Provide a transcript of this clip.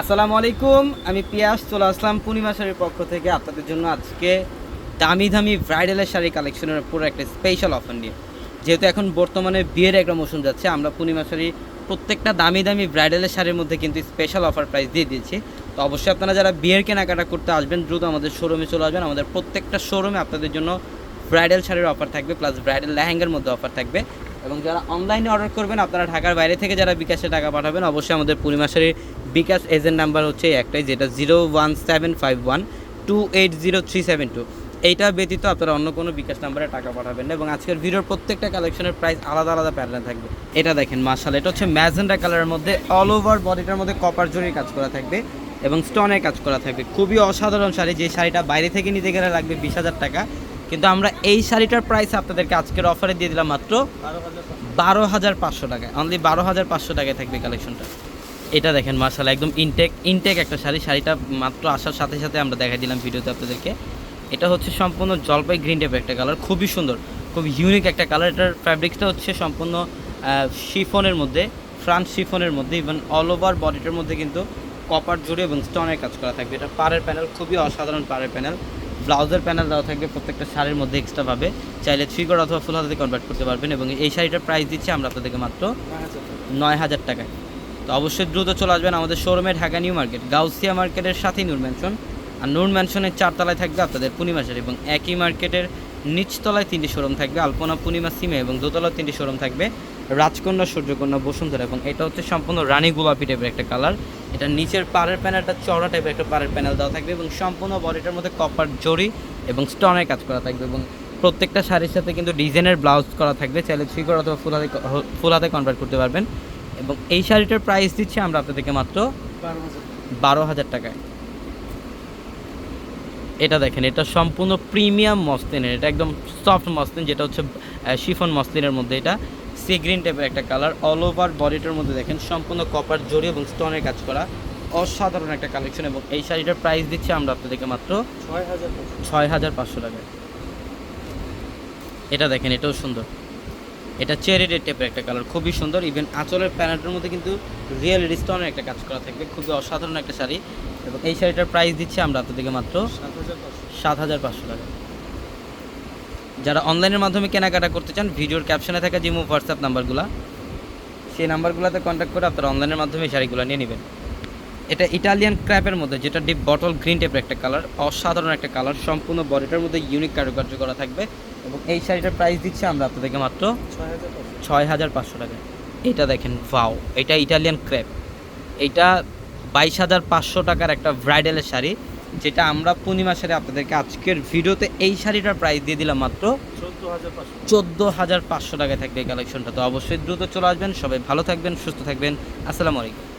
আসসালামু আলাইকুম, আমি পিয়াস, চলে আসলাম পূর্ণিমা শাড়ির পক্ষ থেকে আপনাদের জন্য আজকে দামি দামি ব্রাইডালের শাড়ি কালেকশনের উপর একটা স্পেশাল অফার নিয়ে। যেহেতু এখন বর্তমানে বিয়ের একটা মৌসুম যাচ্ছে, আমরা পূর্ণিমা শাড়ি প্রত্যেকটা দামি দামি ব্রাইডালের শাড়ির মধ্যে কিন্তু স্পেশাল অফার প্রাইস দিয়ে দিয়েছি। তো অবশ্যই আপনারা যারা বিয়ের কেনাকাটা করতে আসবেন, দ্রুত আমাদের শোরুমে চলে আসবেন। আমাদের প্রত্যেকটা শোরুমে আপনাদের জন্য ব্রাইডাল শাড়ির অফার থাকবে প্লাস ব্রাইডাল লেহেঙ্গার মধ্যে অফার থাকবে। এবং যারা অনলাইনে অর্ডার করবেন, আপনারা ঢাকার বাইরে থেকে যারা বিকাশে টাকা পাঠাবেন, অবশ্যই আমাদের পূর্ণিমা শাড়ির বিকাশ এজেন্ট নাম্বার হচ্ছে একটাই, যেটা zero one seven five one two eight zero three seven two এইটা ব্যতীত আপনারা অন্য কোনো বিকাশ নাম্বারে টাকা পাঠাবেন না এবং আজকের ভিডিওর প্রত্যেকটা কালেকশনের প্রাইস আলাদা আলাদা প্যাটার্ন থাকবে। এটা দেখেন মার্শাল এটা হচ্ছে ম্যাজেন্ডা কালারের মধ্যে অল ওভার বডিটার মধ্যে কপার জরির কাজ করা থাকবে এবং স্টোনের কাজ করা থাকবে। খুবই অসাধারণ শাড়ি, যে শাড়িটা বাইরে থেকে নিতে গেলে লাগবে বিশ হাজার টাকা। কিন্তু আমরা এই শাড়িটার প্রাইস আপনাদেরকে আজকের অফারে দিয়ে দিলাম মাত্র বারো হাজার পাঁচশো টাকায়। অনলি বারো হাজার পাঁচশো টাকায় থাকবে কালেকশনটা এটা দেখেন মার্শাল একদম ইনটেক ইনটেক একটা শাড়ি। শাড়িটা মাত্র আসার সাথে সাথে আমরা দেখাই দিলাম ভিডিওতে আপনাদেরকে। এটা হচ্ছে সম্পূর্ণ জলপাই গ্রিন টাইপের একটা কালার খুবই সুন্দর খুব ইউনিক একটা কালার এটার ফ্যাব্রিক্সটা হচ্ছে সম্পূর্ণ শিফনের মধ্যে ফ্রান্স শিফনের মধ্যে ইভেন অল ওভার বডিটার মধ্যে কিন্তু কপার জুড়ে এবং স্টোনের কাজ করা থাকবে। এটা পাড়ের প্যানেল খুবই অসাধারণ পাড়ের প্যানেল ব্লাউজের প্যানেল দেওয়া থাকবে, প্রত্যেকটা শাড়ির মধ্যে এক্সট্রা এক্সট্রাভাবে চাইলে থ্রি কোড অথবা ফুল হাতে কনভার্ট করতে পারবেন এবং এই শাড়িটার প্রাইস দিচ্ছি আমরা আপনাদেরকে মাত্র নয় হাজার টাকায়। তো অবশ্যই দ্রুত চলে আসবেন আমাদের শোরুমে ঢাকা নিউ মার্কেট, গাউসিয়া মার্কেটের সাথেই নূর ম্যানশন আর নূর ম্যানশনের চারতলায় থাকবে আপনাদের পূর্ণিমা শাড়ি এবং একই মার্কেটের নিচতলায় তিনটি শোরুম থাকবে, আলপনা, পূর্ণিমা, সিমে এবং দোতলায় তিনটি শোরুম থাকবে। রাজকন্যা, সূর্যকন্যা, বসুন্ধরা এবং এটা হচ্ছে সম্পূর্ণ রানী গোলাপি টাইপের একটা কালার এটা নিচের পাড়ের প্যানেলটা চড়া টাইপের একটা পাড়ের প্যানেল দেওয়া থাকবে এবং সম্পূর্ণ বডিটার মধ্যে কপার জরি এবং স্টোনের কাজ করা থাকবে এবং প্রত্যেকটা শাড়ির সাথে কিন্তু ডিজাইনের ব্লাউজ করা থাকবে। চাইলে থ্রি কোড অথবা ফুল হাতে ফুল হাতে কনভার্ট করতে পারবেন। এবং এই শাড়িটার প্রাইস দিচ্ছি আমরা আপনাদেরকে মাত্র বারো হাজার টাকায়। এটা দেখেন, এটা সম্পূর্ণ প্রিমিয়াম মসলিনের, এটা একদম সফট মসলিন, যেটা হচ্ছে শিফন মসলিনের মধ্যে এটা। সি গ্রিন টাইপের একটা কালার। অল ওভার বডিটার মধ্যে দেখেন সম্পূর্ণ কপার জড়ি এবং স্টোনের কাজ করা অসাধারণ একটা কালেকশন এবং এই শাড়িটার প্রাইস দিচ্ছি আমরা আপনাদেরকে মাত্র ছয় হাজার পাঁচশো টাকায় এটা দেখেন এটাও সুন্দর। এটা চেরি রেড টাইপের একটা কালার খুবই সুন্দর। ইভেন আঁচলের প্যানেলটার মধ্যে কিন্তু রিয়েল স্টোনের একটা কাজ করা থাকবে। খুবই অসাধারণ একটা শাড়ি এবং এই শাড়িটার প্রাইস দিচ্ছি আমরা আপনাদেরকে মাত্র সাত হাজার পাঁচশো টাকা। যারা অনলাইনের মাধ্যমে কেনাকাটা করতে চান, ভিডিওর ক্যাপশনে থাকা জিমো হোয়াটসঅ্যাপ নাম্বারগুলো, সেই নাম্বারগুলোতে কন্ট্যাক্ট করে আপনারা অনলাইনের মাধ্যমে শাড়িগুলো নিয়ে নেবেন। এটা ইটালিয়ান ক্র্যাপের মধ্যে, যেটা ডিপ বটল গ্রিন টাইপের একটা কালার অসাধারণ একটা কালার সম্পূর্ণ বডিটার মধ্যে ইউনিক কারুকার্য করা থাকবে এবং এই শাড়িটার প্রাইস দিচ্ছে আমরা আপনাদেরকে মাত্র ছয় হাজার পাঁচশো টাকা। এটা দেখেন ভাও এটা ইটালিয়ান ক্র্যাপ এটা বাইশ হাজার পাঁচশো টাকার একটা ব্রাইডালের শাড়ি। যেটা আমরা পূর্ণিমা শাড়ি আপনাদেরকে আজকের ভিডিওতে এই শাড়িটার প্রাইস দিয়ে দিলাম মাত্র চোদ্দ হাজার পাঁচশো। টাকায় থাকবে এই কালেকশনটা তো অবশ্যই দ্রুত চলে আসবেন। সবাই ভালো থাকবেন, সুস্থ থাকবেন। আসসালামু আলাইকুম।